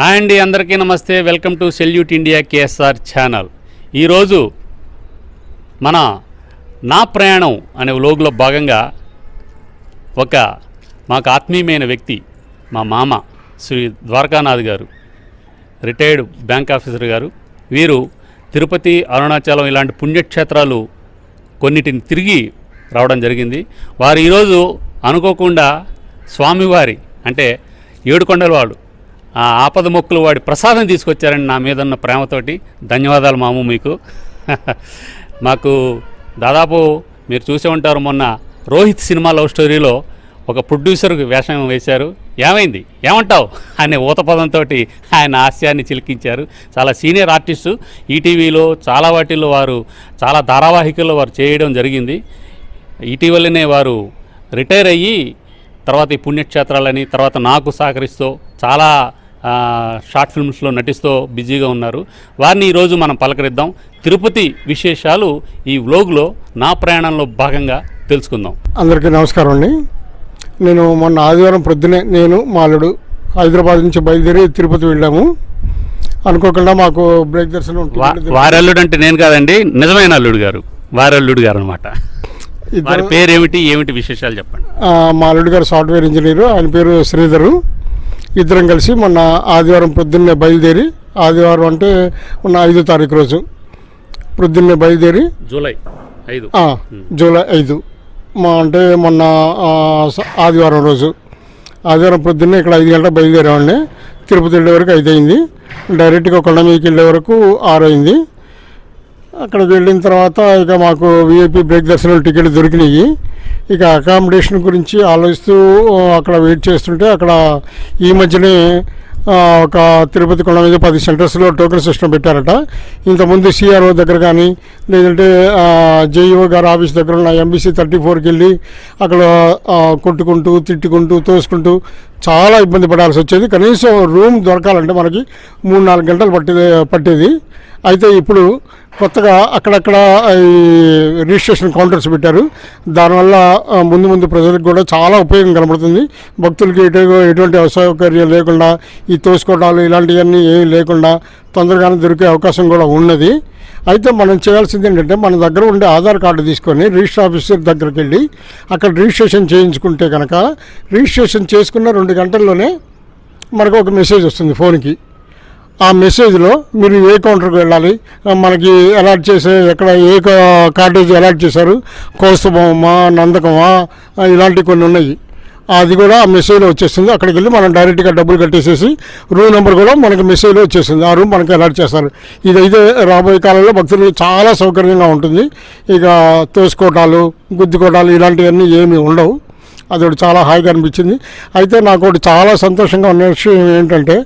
Hi అండి అందరికీ నమస్తే. Welcome to salute India KSR channel. ఈరోజు మన నా ప్రయాణం అనే వ్లోగ్లో భాగంగా ఒక మాకు ఆత్మీయమైన వ్యక్తి మా మామ శ్రీ ద్వారకానాథ్ గారు రిటైర్డ్ బ్యాంక్ ఆఫీసర్ గారు వీరు తిరుపతి అరుణాచలం ఇలాంటి పుణ్యక్షేత్రాలు కొన్నిటిని తిరిగి రావడం జరిగింది. వారు ఈరోజు అనుకోకుండా స్వామివారి అంటే ఏడుకొండలవాడు ఆపద మొక్కులు వాడి ప్రసాదం తీసుకొచ్చారని నా మీద ఉన్న ప్రేమతోటి ధన్యవాదాలు మాము మీకు. మాకు దాదాపు మీరు చూసే ఉంటారు మొన్న రోహిత్ సినిమా లవ్ స్టోరీలో ఒక ప్రొడ్యూసర్కి వేషం వేశారు. ఏమైంది? ఏమంటావు? అనే ఊతపదంతో ఆయన హాస్యాన్ని చిలికించారు. చాలా సీనియర్ ఆర్టిస్టు. ఈటీవీలో చాలా వాటిల్లో వారు చాలా ధారావాహికల్లో వారు చేయడం జరిగింది. ఇటీవలనే వారు రిటైర్ అయ్యి తర్వాత ఈ పుణ్యక్షేత్రాలని తర్వాత నాకు సహకరిస్తూ చాలా షార్ట్ ఫిల్మ్స్లో నటిస్తూ బిజీగా ఉన్నారు. వారిని ఈరోజు మనం పలకరిద్దాం. తిరుపతి విశేషాలు ఈ వ్లోగ్లో నా ప్రయాణంలో భాగంగా తెలుసుకుందాం. అందరికీ నమస్కారం అండి. నేను మొన్న ఆదివారం ప్రొద్దునే నేను మాలుడు హైదరాబాద్ నుంచి బయలుదేరి తిరుపతి వెళ్ళాము. అనుకోకుండా మాకు బ్రేక్ దర్శనం ఉంటుంది. వారల్లుడు అంటే నేను కాదండి నిజమైన అల్లుడు గారు. వారల్లుడు గారు అనమాట వారి పేరు ఏమిటి ఏమిటి విశేషాలు చెప్పండి. మా అల్లుడు గారు సాఫ్ట్వేర్ ఇంజనీరు ఆయన పేరు శ్రీధరు. ఇద్దరం కలిసి మొన్న ఆదివారం ప్రొద్దున్నే బయలుదేరి ఆదివారం అంటే మొన్న ఐదో తారీఖు రోజు ప్రొద్దున్నే బయలుదేరి జూలై ఐదు. జూలై ఐదు. మా అంటే మొన్న ఆదివారం రోజు. ఆదివారం పొద్దున్నే ఇక్కడ ఐదు గంటలకు బయలుదేరామండి తిరుపతి వెళ్ళే వరకు ఐదు అయింది. డైరెక్ట్గా కొండ మీదకి వెళ్ళే వరకు ఆరు అయింది. అక్కడికి వెళ్ళిన తర్వాత ఇక మాకు విఐపి బ్రేక్ దర్శనం టికెట్ దొరికినాయి. ఇక అకామిడేషన్ గురించి ఆలోచిస్తూ అక్కడ వెయిట్ చేస్తుంటే అక్కడ ఈ మధ్యనే ఒక తిరుపతి కొండ మీద పది సెంటర్స్లో టోకెన్ సిస్టమ్ పెట్టారట. ఇంతకుముందు సిఆర్ఓ దగ్గర కానీ లేదంటే జేఈఓ గారు ఆఫీస్ దగ్గర ఉన్న ఎంబీసీ థర్టీ ఫోర్కి వెళ్ళి అక్కడ కొట్టుకుంటూ తిట్టుకుంటూ తోసుకుంటూ చాలా ఇబ్బంది పడాల్సి వచ్చేది. కనీసం రూమ్ దొరకాలంటే మనకి మూడు నాలుగు గంటలు పట్టేది పట్టేది. అయితే ఇప్పుడు కొత్తగా అక్కడక్కడ ఈ రిజిస్ట్రేషన్ కౌంటర్స్ పెట్టారు. దానివల్ల ముందు ముందు ప్రజలకు కూడా చాలా ఉపయోగం కనబడుతుంది. భక్తులకి ఎటు ఎటువంటి అసౌకర్యం లేకుండా ఈ తోసుకోవడాలు ఇలాంటివన్నీ ఏమీ లేకుండా తొందరగానే దొరికే అవకాశం కూడా ఉన్నది. అయితే మనం చేయాల్సింది ఏంటంటే మన దగ్గర ఉండే ఆధార్ కార్డు తీసుకొని రిజిస్టర్ ఆఫీసర్ దగ్గరికి వెళ్ళి అక్కడ రిజిస్ట్రేషన్ చేయించుకుంటే కనుక రిజిస్ట్రేషన్ చేసుకున్న రెండు గంటల్లోనే మనకు ఒక మెసేజ్ వస్తుంది ఫోన్కి. ఆ మెసేజ్లో మీరు ఏ కౌంటర్కి వెళ్ళాలి? మనకి అలాట్ చేసే ఎక్కడ ఏ కార్టేజ్ అలాట్ చేశారు? కౌస్తుభమా? నందకమా? ఇలాంటివి కొన్ని ఉన్నాయి. అది కూడా ఆ మెసేజ్లో వచ్చేస్తుంది. అక్కడికి వెళ్ళి మనం డైరెక్ట్గా డబ్బులు కట్టేసేసి రూమ్ నెంబర్ కూడా మనకి మెసేజ్లో వచ్చేస్తుంది. ఆ రూమ్ మనకి అలర్ట్ చేస్తారు. ఇదైతే రాబోయే కాలంలో భక్తులకు చాలా సౌకర్యంగా ఉంటుంది. ఇక తోసుకోవటాలు గుద్దుకోటాలు ఇలాంటివన్నీ ఏమీ ఉండవు. అది ఒకటి చాలా హాయిగా అనిపించింది. అయితే నాకు ఒకటి చాలా సంతోషంగా ఉన్న విషయం ఏంటంటే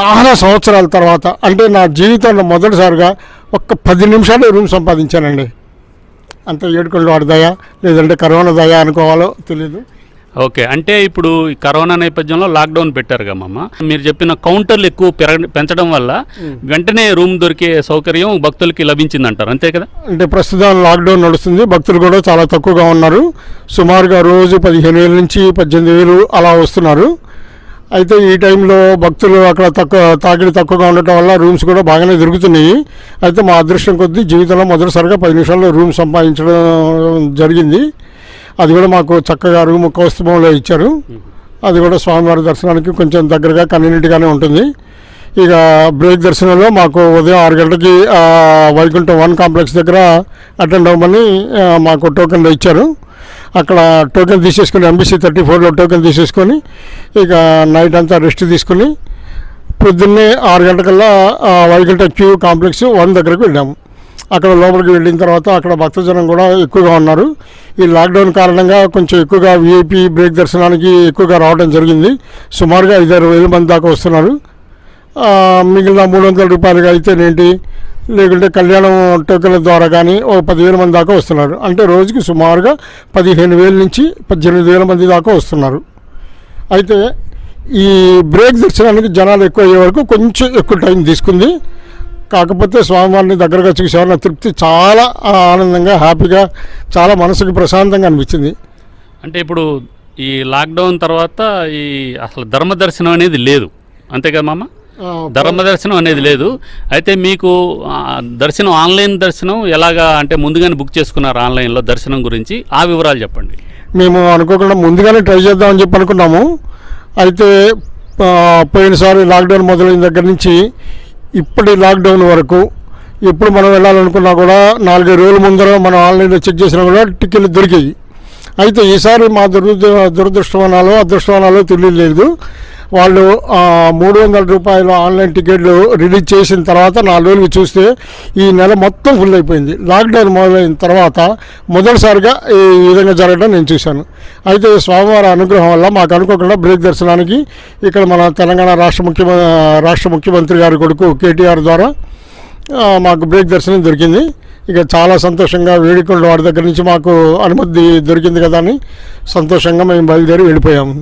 చాలా సంవత్సరాల తర్వాత అంటే నా జీవితంలో మొదటిసారిగా ఒక్క పది నిమిషాలు రూమ్ సంపాదించానండి. అంత ఏడుకొండ వాడి దయ లేదంటే కరోనా దయ అనుకోవాలో తెలియదు ఓకే అంటే ఇప్పుడు ఈ కరోనా నేపథ్యంలో లాక్డౌన్ పెట్టారు కమ్మమ్మ మీరు చెప్పిన కౌంటర్లు ఎక్కువ పెంచడం వల్ల వెంటనే రూమ్ దొరికే సౌకర్యం భక్తులకి లభించింది అంటారు అంతే కదా? అంటే ప్రస్తుతం లాక్డౌన్ నడుస్తుంది భక్తులు కూడా చాలా తక్కువగా ఉన్నారు. సుమారుగా రోజు పదిహేను వేల నుంచి పద్దెనిమిది వేలు అలా వస్తున్నారు. అయితే ఈ టైంలో భక్తులు అక్కడ తక్కువ తాకిడి తక్కువగా ఉండటం వల్ల రూమ్స్ కూడా బాగానే దొరుకుతున్నాయి. అయితే మా అదృష్టం కొద్దీ జీవితంలో మొదటిసారిగా పది నిమిషాల్లో రూమ్ సంపాదించడం జరిగింది. అది కూడా మాకు చక్కగా రూమ్ కౌస్తుభంలో ఇచ్చారు. అది కూడా స్వామివారి దర్శనానికి కొంచెం దగ్గరగా కన్వీనియంట్గానే ఉంటుంది. ఇక బ్రేక్ దర్శనంలో మాకు ఉదయం ఆరు గంటలకి వైకుంఠం వన్ కాంప్లెక్స్ దగ్గర అటెండ్ అవ్వమని మాకు టోకెన్లు ఇచ్చారు. అక్కడ టోకెన్ తీసేసుకుని ఎంబీసీ థర్టీ ఫోర్లో టోకెన్ తీసేసుకొని ఇక నైట్ అంతా రెస్ట్ తీసుకుని పొద్దున్నే ఆరు గంటకల్లా వైకుంఠ క్యూ కాంప్లెక్స్ వన్ దగ్గరకు వెళ్ళాము. అక్కడ లోపలికి వెళ్ళిన తర్వాత అక్కడ భక్తజనం కూడా ఎక్కువగా ఉన్నారు. ఈ లాక్డౌన్ కారణంగా కొంచెం ఎక్కువగా విఐపి బ్రేక్ దర్శనానికి ఎక్కువగా రావడం జరిగింది. సుమారుగా ఐదారు వేల మంది దాకా వస్తున్నారు. మిగిలిన మూడు వందల రూపాయలుగా అయితేనేంటి లేకుంటే కళ్యాణం టోకెన్ల ద్వారా కానీ ఓ పదివేల మంది దాకా వస్తున్నారు. అంటే రోజుకి సుమారుగా పదిహేను వేల నుంచి పద్దెనిమిది వేల మంది దాకా వస్తున్నారు. అయితే ఈ బ్రేక్ దర్శనానికి జనాలు ఎక్కువ అయ్యే వరకు కొంచెం ఎక్కువ టైం తీసుకుంది. కాకపోతే స్వామివారిని దగ్గరగా చూసేవాళ్ళ తృప్తి చాలా ఆనందంగా హ్యాపీగా చాలా మనసుకి ప్రశాంతంగా అనిపించింది. అంటే ఇప్పుడు ఈ లాక్డౌన్ తర్వాత ఈ అసలు ధర్మ దర్శనం అనేది లేదు. అంతే కదా మామ? ధర్మ దర్శనం అనేది లేదు. అయితే మీకు దర్శనం ఆన్లైన్ దర్శనం ఎలాగా అంటే ముందుగానే బుక్ చేసుకున్నారు ఆన్లైన్లో దర్శనం గురించి? ఆ వివరాలు చెప్పండి. మేము అనుకోకుండా ముందుగానే ట్రై చేద్దామని చెప్పి అనుకున్నాము. అయితే పోయినసారి లాక్డౌన్ మొదలైన దగ్గర నుంచి ఇప్పటి లాక్డౌన్ వరకు ఎప్పుడు మనం వెళ్ళాలనుకున్నా కూడా నాలుగైదు రోజుల ముందర మనం ఆన్లైన్లో చెక్ చేసినా కూడా టికెట్లు దొరికాయి. అయితే ఈసారి మా దురద దురదృష్టవనాలు అదృష్టవనాలు తెలియలేదు. వాళ్ళు మూడు వందల రూపాయలు ఆన్లైన్ టికెట్లు రిలీజ్ చేసిన తర్వాత నా రోజులు చూస్తే ఈ నెల మొత్తం ఫుల్ అయిపోయింది. లాక్డౌన్ మొదలైన తర్వాత మొదటిసారిగా ఈ విధంగా జరగడం నేను చూశాను. అయితే స్వామివారి అనుగ్రహం వల్ల మాకు అనుకోకుండా బ్రేక్ దర్శనానికి ఇక్కడ మన తెలంగాణ రాష్ట్ర ముఖ్యమ రాష్ట్ర ముఖ్యమంత్రి గారి కొడుకు కేటీఆర్ ద్వారా మాకు బ్రేక్ దర్శనం దొరికింది. ఇక చాలా సంతోషంగా వేడుకొండ వాడి దగ్గర నుంచి మాకు అనుమతి దొరికింది కదా అని సంతోషంగా మేము బయలుదేరి వెళ్ళిపోయాము